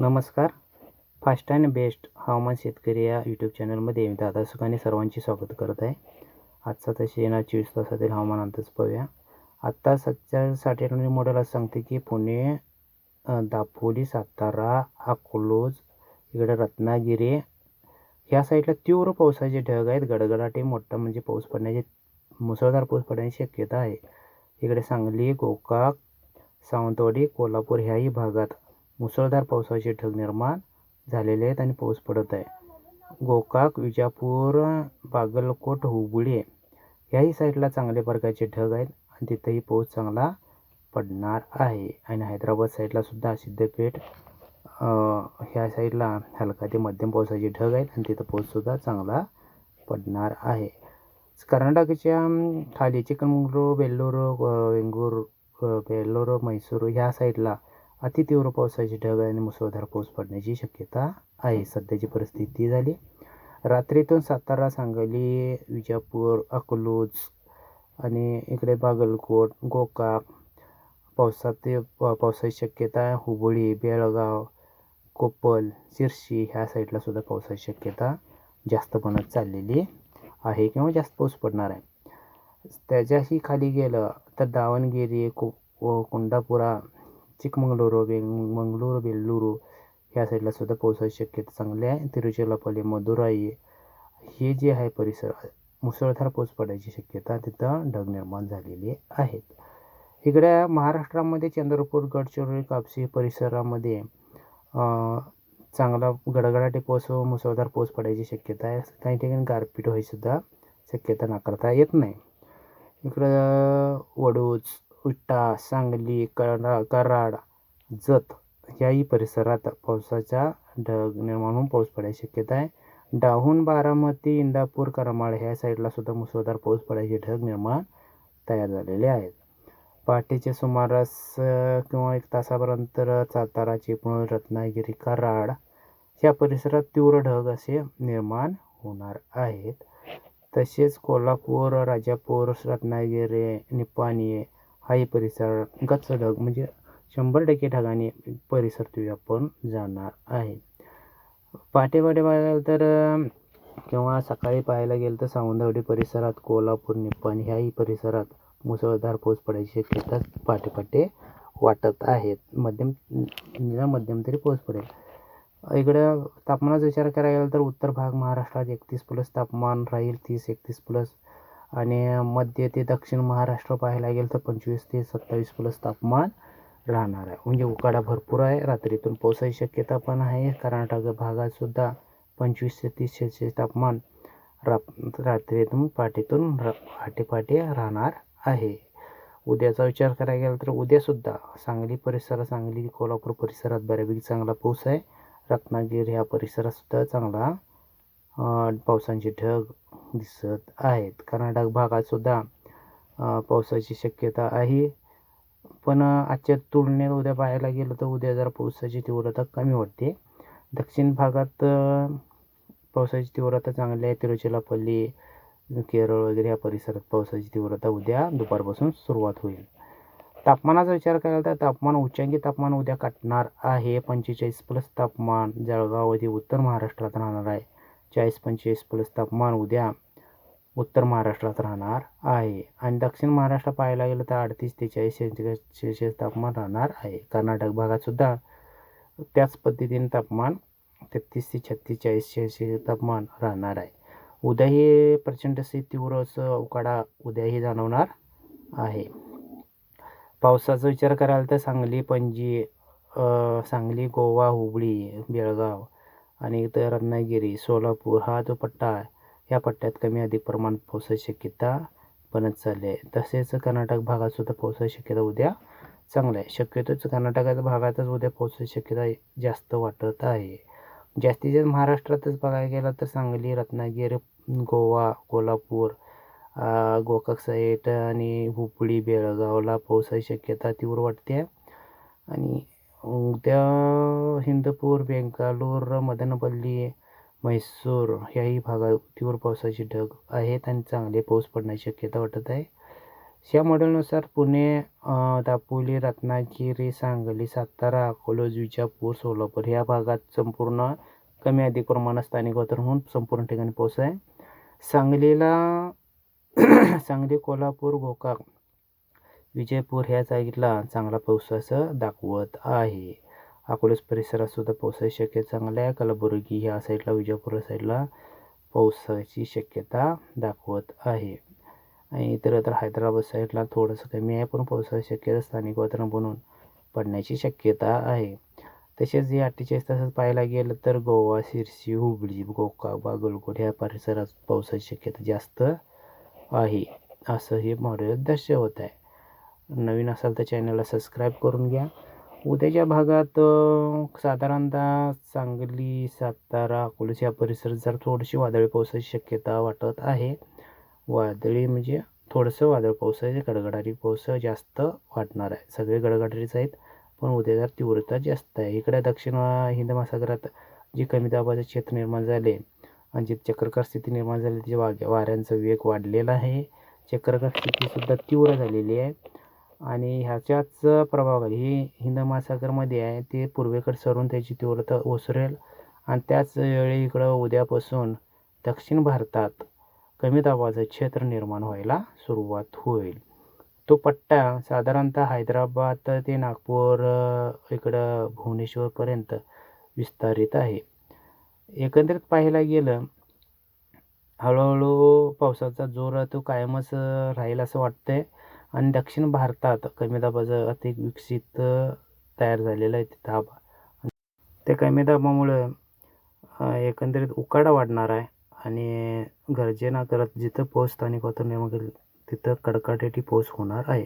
नमस्कार. Fast and best हवामान शेतकरी या यूट्यूब चॅनलमध्ये मी दादा सुखाने सर्वांचे स्वागत करत आहे. आजचा तसे येणार चोवीस तासातील हवामान अंदाज पाहूया. आत्ता सध्या साठी मॉडेल असं सांगते की पुणे दापोली सातारा अकोलोज इकडे रत्नागिरी ह्या साईडला तीव्र पावसाचे ढग आहेत. गडगडाटे मोठा म्हणजे पाऊस पडण्याची मुसळधार पाऊस पडण्याची शक्यता आहे. इकडे सांगली गोकाक सावंतवाडी कोल्हापूर ह्याही भागात मुसळधार पावसाचे ढग निर्माण झालेले आहेत आणि पाऊस पडत आहे. गोकाक विजापूर बागलकोट हुबळी याही साईडला चांगल्या प्रकारचे ढग आहेत आणि तिथेही पाऊस चांगला पडणार आहे. आणि हैदराबाद साईडला सुद्धा सिद्धपेठ ह्या साईडला हलका ते मध्यम पावसाचे ढग आहेत आणि तिथं पाऊससुद्धा चांगला पडणार आहे. कर्नाटकच्या खाली चिकमंगळूर वेल्लोर वेंगूर बेल्लोर मैसूर ह्या साईडला अतितीव्र पावसाचे ढग आणि मुसळधार पाऊस पडण्याची शक्यता आहे. सध्याची परिस्थिती झाली. रात्रीतून सातारा सांगली विजापूर अकलूज आणि इकडे बागलकोट गोकाक पावसात पावसाची शक्यता हुबळी बेळगाव कोप्पल शिर्शी ह्या साईडला सुद्धा पावसाची शक्यता जास्त बनत चाललेली आहे किंवा जास्त पाऊस पडणार आहे. त्याच्याही खाली गेलं तर दावणगिरी को को- कुंडापुरा चिकमंगळूरू बेंग मंगळूरू बेल्लूरू ह्या साईडला सुद्धा पावसाची शक्यता चांगली आहे. तिरुचिरापल्ली मदुराई हे जे आहे परिसर मुसळधार पाऊस पडायची शक्यता तिथं ढग निर्माण झालेली आहेत. इकडे महाराष्ट्रामध्ये चंद्रपूर गडचिरोली कापसी परिसरामध्ये चांगला गडगडाटे पाऊस व मुसळधार पाऊस पडायची शक्यता आहे. काही ठिकाणी गारपीट व्हायसुद्धा शक्यता नाकारता येत नाही. इकडं वडूज विटा सांगली करा कराड जत याही परिसरात पावसाचा ढग निर्माण होऊन पाऊस पडायची शक्यता आहे. डाहून बारामती इंदापूर करमाळ ह्या साईडला सुद्धा मुसळधार पाऊस पडायचे ढग निर्माण तयार झालेले आहेत. पहाटेच्या सुमारास किंवा एक तासापर्यंत सातारा चिपळूण रत्नागिरी कराड या परिसरात तीव्र ढग असे निर्माण होणार आहेत. तसेच कोल्हापूर राजापूर रत्नागिरी निपाणी हाही परिसर गच्च ढग म्हणजे शंभर टक्के ढगाने परिसर तो आपण जाणार आहे. पहाटे पहाटे पाहायला तर किंवा सकाळी पाहायला गेलं तर सावंतवाडी परिसरात कोल्हापूर निपाणी ह्याही परिसरात मुसळधार पाऊस पडायची शक्यता पाटेपाटे वाटत आहेत. मध्यम निदान मध्यम तरी पाऊस पडेल. इकडं तापमानाचा विचार करायला गेला तर उत्तर भाग महाराष्ट्रात एकतीस प्लस तापमान राहील तीस एकतीस प्लस आणि मध्य ते दक्षिण महाराष्ट्र पाहायला गेलं तर पंचवीस ते सत्तावीस प्लस तापमान राहणार आहे. म्हणजे उकाडा भरपूर आहे. रात्रीतून पावसाची शक्यता पण आहे. कर्नाटक भागातसुद्धा पंचवीस ते तीस सेल्सिअस तापमान रा रात्रीतून पाठीतून र पहाटे पहाटे राहणार आहे. उद्याचा विचार करायला गेला तर उद्यासुद्धा सांगली परिसरात सांगली कोल्हापूर परिसरात बऱ्यापैकी चांगला पाऊस आहे. रत्नागिरी ह्या परिसरातसुद्धा चांगला पावसाचे ढग दिसत आहेत. कर्नाटक भागात सुद्धा पावसाची शक्यता आहे. पण आजच्या तुलनेत उद्या पाहायला गेलं तर उद्या जरा पावसाची तीव्रता कमी वाटते. दक्षिण भागात पावसाची तीव्रता चांगली आहे. तिरुचिरापल्ली केरळ वगैरे या परिसरात पावसाची तीव्रता उद्या दुपारपासून सुरुवात होईल. तापमानाचा विचार करायला तर तापमान उच्चांकी तापमान उद्या काटणार आहे. पंचेचाळीस प्लस तापमान जळगाव ते उत्तर महाराष्ट्रात राहणार आहे. चाळीस पंचेचाळीस प्लस तापमान उद्या उत्तर महाराष्ट्रात राहणार आहे. आणि दक्षिण महाराष्ट्र पाहायला गेलं तर अडतीस ते चाळीस सेंटीग्रेड सेल्सिअस तापमान राहणार आहे. कर्नाटक भागातसुद्धा त्याच पद्धतीने तापमान तेहतीस ते छत्तीस चाळीस सेल्सिअस तापमान राहणार आहे. उद्याही प्रचंड असे तीव्र असं उकाडा उद्याही जाणवणार आहे. पावसाचा विचार कराल तर सांगली पणजी सांगली गोवा हुबळी बेळगाव आणि इथं रत्नागिरी सोलापूर हा जो पट्टा आहे या पट्ट्यात कमी अधिक प्रमाणात पावसाची शक्यता बनत चालली. आहे तसेच कर्नाटक भागात सुद्धा पावसाची शक्यता उद्या चांगलं. आहे शक्यतोच कर्नाटकाच्या भागातच उद्या पावसाची शक्यता जास्त वाटत आहे. जास्तीत जास्त महाराष्ट्रातच बघायला गेलं तर सांगली रत्नागिरी गोवा कोल्हापूर गोकाक साईड आणि हुपळी बेळगावला पावसाची शक्यता तीव्र वाटते. आणि उद्या हिंदपूर बेंगालोर मदनपल्ली म्हैसूर ह्याही भागात तीव्र पावसाचे ढग आहेत आणि चांगले पाऊस पडण्याची शक्यता वाटत आहे. या मॉडेलनुसार पुणे दापोली रत्नागिरी सांगली सातारा अकोला विजापूर सोलापूर या भागात संपूर्ण कमी अधिक प्रमाणात स्थानिक वातावरण होऊन संपूर्ण ठिकाणी पाऊस आहे. सांगलीला सांगली कोल्हापूर गोकाक विजयपूर ह्या जागेला चांगला पावसाचं दाखवत आहे. अकोलेस परिसरात सुद्धा पावसाची शक्यता चांगली आहे. कलबुर्गी ह्या साईडला विजयपूर साईडला पावसाची शक्यता दाखवत आहे. आणि इतर तर हैदराबाद साईडला थोडंसं कमी आहे पण पावसाची शक्यता स्थानिक वातावरण बनून पडण्याची शक्यता आहे. तसेच या अठ्ठेचाळीस तासात पाहायला गेलं तर गोवा शिरसी हुबळी गोका बागलकोट ह्या परिसरात पावसाची शक्यता जास्त आहे असं हे मॉडेल दर्शवत आहे. नवीन असाल तर चॅनलला सबस्क्राईब करून घ्या. उद्याच्या भागात साधारणतः सांगली सातारा अकोला या परिसरात जर थोडीशी वादळी पावसाची शक्यता वाटत आहे वादळी म्हणजे थोडंसं वादळ पावसाचे गडगडाटी पाऊस जास्त वाटणार आहे. सगळे गडगडाटीच आहेत पण उद्या जर तीव्रता जास्त आहे. इकडे दक्षिण हिंद महासागरात जे कमी दाबाचे क्षेत्र निर्माण झाले आणि जी चक्रकार स्थिती निर्माण झाली त्याच्या वाग्या वाऱ्यांचा वेग वाढलेला आहे. चक्रकार स्थितीसुद्धा तीव्र झालेली आहे. आणि ह्याच्याच प्रभावाखाली ही हिंद महासागरमध्ये आहे ते पूर्वेकडे सरून त्याची तीव्रता ओसरेल आणि त्याच वेळी इकडं उद्यापासून दक्षिण भारतात कमी दाबाचं क्षेत्र निर्माण व्हायला सुरुवात होईल. तो पट्टा साधारणतः हैदराबाद ते नागपूर इकडं भुवनेश्वरपर्यंत विस्तारित आहे. एकंदरीत पाहायला गेलं हळूहळू पावसाचा जोर तो कायमच राहील असं वाटतंय. आणि दक्षिण भारतात कमी दाबाचं अधिक विकसित तयार झालेला आहे ते दाब त्या कमी दाबामुळं एकंदरीत उकाडा वाढणार आहे आणि गरजेना करत जिथं पाऊस स्थानिक वातावरण निर्माण करेल तिथं कडकडाटी पाऊस होणार आहे.